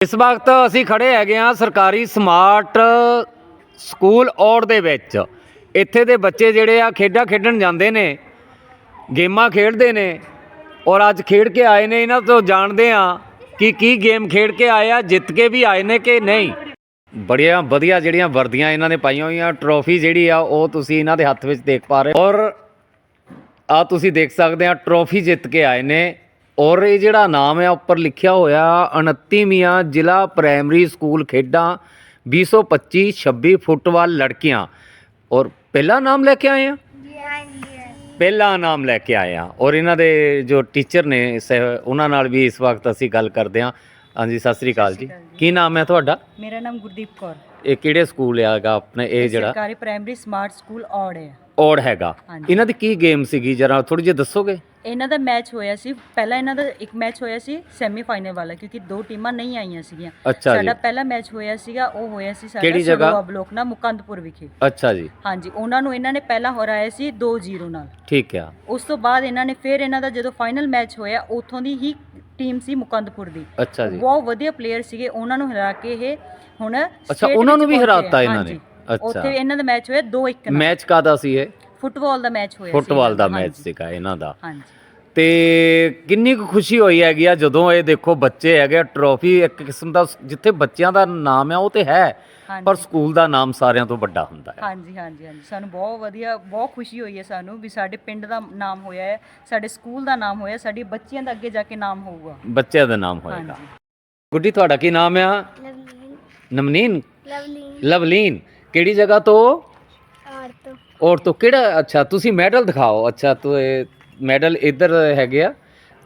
ਇਸ ਵਕਤ ਅਸੀਂ ਖੜੇ ਹੈਗੇ ਆ ਸਰਕਾਰੀ ਸਮਾਰਟ ਸਕੂਲ ਔੜ ਦੇ ਵਿੱਚ। ਇੱਥੇ ਦੇ ਬੱਚੇ ਜਿਹੜੇ ਆ ਖੇਡਾਂ ਖੇਡਣ ਜਾਂਦੇ ਨੇ, ਗੇਮਾਂ ਖੇਡਦੇ ਨੇ ਔਰ ਅੱਜ ਖੇਡ ਕੇ ਆਏ ਨੇ, ਇਹਨਾਂ ਤੋਂ ਜਾਣਦੇ ਆ ਕਿ ਕੀ ਗੇਮ ਖੇਡ ਕੇ ਆਏ ਆ, ਜਿੱਤ ਕੇ ਵੀ ਆਏ ਨੇ ਕਿ ਨਹੀਂ। ਬੜੀਆਂ ਵਧੀਆ ਜਿਹੜੀਆਂ ਵਰਦੀਆਂ ਇਹਨਾਂ ਨੇ ਪਾਈਆਂ ਹੋਈਆਂ, ਟਰੋਫੀ ਜਿਹੜੀ ਆ ਉਹ ਤੁਸੀਂ ਇਹਨਾਂ ਦੇ ਹੱਥ ਵਿੱਚ ਦੇਖ ਪਾ ਰਹੇ ਔਰ ਆ ਤੁਸੀਂ ਦੇਖ ਸਕਦੇ ਆ, ਟਰੋਫੀ ਜਿੱਤ ਕੇ ਆਏ ਨੇ। ਔਰ ਇਹ ਜਿਹੜਾ ਨਾਮ ਹੈ ਉੱਪਰ ਲਿਖਿਆ ਹੋਇਆ 29ਵੀਆਂ ਜ਼ਿਲ੍ਹਾ ਪ੍ਰਾਇਮਰੀ ਸਕੂਲ ਖੇਡਾਂ 2025 26 ਫੁੱਟਬਾਲ ਲੜਕੀਆਂ। ਔਰ ਪਹਿਲਾ ਨਾਮ ਲੈ ਕੇ ਆਏ ਆ? ਪਹਿਲਾ ਨਾਮ ਲੈ ਕੇ ਆਏ ਆ। ਔਰ ਇਹਨਾਂ ਦੇ ਜੋ ਟੀਚਰ ਨੇ ਉਹਨਾਂ ਨਾਲ ਵੀ ਇਸ ਵਕਤ ਅਸੀਂ ਗੱਲ ਕਰਦੇ ਹਾਂ ਹਾਂਜੀ ਸਤਿ ਸ੍ਰੀ ਅਕਾਲ ਜੀ। ਕੀ ਨਾਮ ਹੈ ਤੁਹਾਡਾ? ਮੇਰਾ ਨਾਮ ਗੁਰਦੀਪ ਕੌਰ। ਇਹ ਕਿਹੜੇ ਸਕੂਲ ਹੈਗਾ ਆਪਣੇ ਇਹ ਜਿਹੜਾ? ਸਰਕਾਰੀ ਪ੍ਰਾਇਮਰੀ ਸਮਾਰਟ ਸਕੂਲ ਔੜ ਹੈ। ਔੜ ਹੈਗਾ। ਇਹਨਾਂ ਦੀ ਕੀ ਗੇਮ ਸੀਗੀ? ਜਰਾ ਥੋੜੀ ਜਿਹੀ ਦੱਸੋਗੇ? ਇਹਨਾਂ ਦਾ ਮੈਚ ਹੋਇਆ ਸੀ ਪਹਿਲਾਂ ਇਹਨਾਂ ਦਾ ਇੱਕ ਮੈਚ ਹੋਇਆ ਸੀ ਸੈਮੀਫਾਈਨਲ ਵਾਲਾ ਕਿਉਂਕਿ ਦੋ ਟੀਮਾਂ ਨਹੀਂ ਆਈਆਂ ਸੀਗੀਆਂ। ਅੱਛਾ ਜੀ। ਸਾਡਾ ਪਹਿਲਾ ਮੈਚ ਹੋਇਆ ਸੀਗਾ ਉਹ ਹੋਇਆ ਸੀ ਸਾਡਾ ਕਿਹੜੀ ਜਗ੍ਹਾ? ਬਲੋਕ ਨਾਲ ਮੁਕੰਦਪੁਰ ਵਿਖੇ। ਅੱਛਾ ਜੀ। ਹਾਂਜੀ ਉਹਨਾਂ ਨੂੰ ਇਹਨਾਂ ਨੇ ਪਹਿਲਾਂ ਹਰਾਇਆ ਸੀ 2-0 ਨਾਲ। ਠੀਕ ਆ। ਉਸ ਤੋਂ ਬਾਅਦ ਇਹਨਾਂ ਨੇ ਫਿਰ ਇਹਨਾਂ ਦਾ ਜਦੋਂ ਫਾਈਨਲ ਮੈਚ ਹੋਇਆ ਉੱਥੋਂ ਦੀ ਹੀ ਟੀਮ ਸੀ ਮੁਕੰਦਪੁਰ ਦੀ। ਅੱਛਾ ਜੀ। ਬਹੁਤ ਵਧੀਆ ਪਲੇਅਰ ਸੀਗੇ ਉਹਨਾਂ ਨੂੰ ਹਰਾ ਕੇ ਇਹ ਹੁਣ ਅੱਛਾ state ਉਹਨਾਂ ਨੂੰ ਵਿੱਚ ਵੀ ਪਹੁੰਚੇ ਹਰਾਤਾ ਆ। ਇਹਨਾਂ ਨੇ। ਹਾਂਜੀ। ਅੱਛਾ। ਉੱਥੇ ਇਹਨਾਂ ਦਾ ਮੈਚ ਹੋਇਆ 2-1 ਨਾਲ। ਮੈਚ ਕਾਦਾ ਸੀ ਇਹ? ਫੁੱਟਬਾਲ ਦਾ ਮੈਚ ਹੋਇਆ ਫੁੱਟਬਾਲ ਦਾ। ਮੈਚ ਸੀਗਾ ਇਹਨਾਂ ਦਾ। ਹਾਂਜੀ। ਤੇ ਕਿੰਨੀ ਕੁ ਖੁਸ਼ੀ ਹੋਈ ਹੈਗੀ ਆ ਜਦੋਂ ਇਹ ਦੇਖੋ ਬੱਚੇ ਹੈਗੇ ਟਰੋਫੀ ਇੱਕ ਕਿਸਮ ਦਾ ਜਿੱਥੇ ਬੱਚਿਆਂ ਦਾ ਨਾਮ ਆ ਉਹ ਤੇ ਹੈ। ਪਰ ਸਕੂਲ ਦਾ ਨਾਮ ਸਾਰਿਆਂ ਤੋਂ ਵੱਡਾ ਹੁੰਦਾ ਹੈ। ਹਾਂਜੀ ਹਾਂਜੀ ਹਾਂਜੀ। ਸਾਨੂੰ ਬਹੁਤ ਵਧੀਆ ਬਹੁਤ ਖੁਸ਼ੀ ਹੋਈ ਹੈ ਸਾਨੂੰ ਵੀ ਸਾਡੇ ਪਿੰਡ ਦਾ ਨਾਮ ਹੋਇਆ ਹੈ ਸਾਡੇ ਸਕੂਲ ਦਾ ਨਾਮ ਹੋਇਆ ਸਾਡੀ ਬੱਚੀਆਂ ਦਾ ਅੱਗੇ ਜਾ ਕੇ ਨਾਮ ਹੋਊਗਾ। ਬੱਚਿਆਂ ਦਾ ਨਾਮ ਹੋਏਗਾ। ਗੁੱਡੀ ਤੁਹਾਡਾ ਕੀ ਨਾਮ ਆ? ਨਮਨੀਨ ਲਵਲੀਨ। ਲਵਲੀਨ। ਕਿਹੜੀ ਜਗ੍ਹਾ ਤੋਂ? ਔਰ ਤੋਂ ਕਿਹੜਾ ਅੱਛਾ ਤੁਸੀਂ ਮੈਡਲ ਦਿਖਾਓ। ਅੱਛਾ ਤੋ ਇਹ ਮੈਡਲ ਇੱਧਰ ਹੈਗੇ ਆ।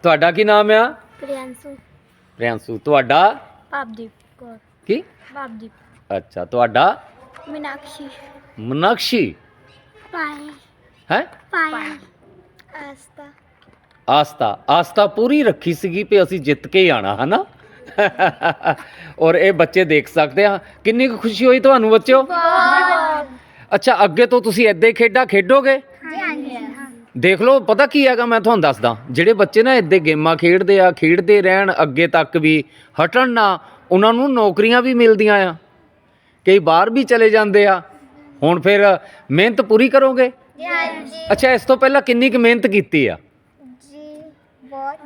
ਤੁਹਾਡਾ ਕੀ ਨਾਮ ਆ? ਪ੍ਰਿयांशु ਪ੍ਰਿਆੰਸੂ ਤੁਹਾਡਾ? ਪਾਪਦੀਪ ਕੌਰ। ਕੀ? ਪਾਪਦੀਪ ਅੱਛਾ ਤੁਹਾਡਾ? ਮੀਨਾਕਸ਼ੀ। ਮਨਾਕਸ਼ੀ। ਪਾਇਲ ਹੈ? ਪਾਇਲ ਆਸਤਾ। ਆਸਤਾ। ਆਸਤਾ ਪੂਰੀ ਰੱਖੀ ਸੀਗੀ ਵੀ ਅਸੀਂ ਜਿੱਤ ਕੇ ਹੀ ਆਣਾ ਹਨਾ? ਔਰ ਇਹ ਬੱਚੇ ਦੇਖ ਸਕਦੇ ਆ। ਕਿੰਨੀ ਕੁ ਖੁਸ਼ੀ ਹੋਈ ਤੁਹਾਨੂੰ ਬੱਚਿਓ? ਅੱਛਾ ਅੱਗੇ ਤੋਂ ਤੁਸੀਂ ਏਦਾਂ ਹੀ ਖੇਡਾਂ ਖੇਡੋਗੇ? ਦੇਖ ਲਓ ਪਤਾ ਕੀ ਹੈਗਾ ਮੈਂ ਤੁਹਾਨੂੰ ਦੱਸਦਾ। ਜਿਹੜੇ ਬੱਚੇ ਨਾ ਏਦਾਂ ਗੇਮਾਂ ਖੇਡਦੇ ਆ ਖੇਡਦੇ ਰਹਿਣ ਅੱਗੇ ਤੱਕ ਵੀ ਹਟਣ ਨਾ ਉਹਨਾਂ ਨੂੰ ਨੌਕਰੀਆਂ ਵੀ ਮਿਲਦੀਆਂ ਆ। ਕਈ ਬਾਹਰ ਵੀ ਚਲੇ ਜਾਂਦੇ ਆ। ਹੁਣ ਫਿਰ ਮਿਹਨਤ ਪੂਰੀ ਕਰੋਗੇ? ਹਾਂਜੀ। ਅੱਛਾ ਇਸ ਤੋਂ ਪਹਿਲਾਂ ਕਿੰਨੀ ਕੁ ਮਿਹਨਤ ਕੀਤੀ ਆ? ਜੀ ਬਹੁਤ।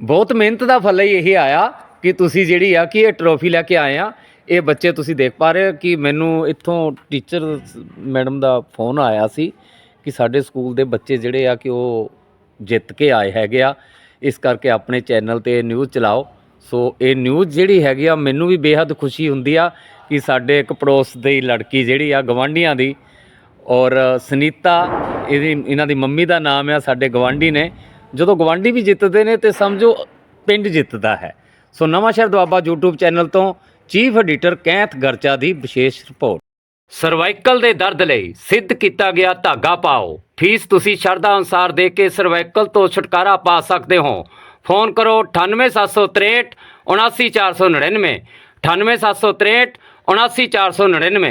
ਬਹੁਤ ਮਿਹਨਤ ਦਾ ਫਲ ਹੀ ਇਹ ਆਇਆ ਕਿ ਤੁਸੀਂ ਜਿਹੜੀ ਆ ਕਿ ਇਹ ਟਰੋਫੀ ਲੈ ਕੇ ਆਏ ਆ। ਇਹ ਬੱਚੇ ਤੁਸੀਂ ਦੇਖ ਪਾ ਰਹੇ ਹੋ ਕਿ ਮੈਨੂੰ ਇੱਥੋਂ ਟੀਚਰ ਮੈਡਮ ਦਾ ਫੋਨ ਆਇਆ ਸੀ ਕਿ ਸਾਡੇ ਸਕੂਲ ਦੇ ਬੱਚੇ ਜਿਹੜੇ ਆ ਕਿ ਉਹ ਜਿੱਤ ਕੇ ਆਏ ਹੈਗੇ ਆ। ਇਸ ਕਰਕੇ ਆਪਣੇ ਚੈਨਲ ਤੇ ਨਿਊਜ਼ ਚਲਾਓ। ਸੋ ਇਹ ਨਿਊਜ਼ ਜਿਹੜੀ ਹੈਗੀ ਆ, ਮੈਨੂੰ ਵੀ ਬੇहद ਖੁਸ਼ੀ ਹੁੰਦੀ ਆ ਕਿ ਸਾਡੇ ਇੱਕ ਪੜੋਸ ਦੀ ਲੜਕੀ ਜਿਹੜੀ ਆ ਗਵਾਂਢੀਆਂ ਦੀ ਔਰ ਸੁਨੀਤਾ, ਇਹਦੀ, ਇਹਨਾਂ ਦੀ ਮੰਮੀ ਦਾ ਨਾਮ ਆ, ਸਾਡੇ ਗਵਾਂਢੀ ਨੇ। ਜਦੋਂ ਗਵਾਂਢੀ ਵੀ ਜਿੱਤਦੇ ਨੇ ਤੇ ਸਮਝੋ ਪਿੰਡ ਜਿੱਤਦਾ ਹੈ। So Nawan Shahr Doaba YouTube channel ਤੋਂ ਚੀਫ ਐਡੀਟਰ ਕੈਂਥ ਗਰਚਾ ਦੀ ਵਿਸ਼ੇਸ਼ ਰਿਪੋਰਟ। ਸਰਵਾਈਕਲ ਦੇ ਦਰਦ ਲਈ ਸਿੱਧ ਕੀਤਾ ਗਿਆ ਧਾਗਾ ਪਾਓ। ਫੀਸ ਤੁਸੀਂ ਸ਼ਰਧਾ ਅਨੁਸਾਰ ਦੇ ਕੇ ਸਰਵਾਈਕਲ ਤੋਂ ਛੁਟਕਾਰਾ ਪਾ ਸਕਦੇ ਹੋ। ਫੋਨ ਕਰੋ 98763 79499 98763 79499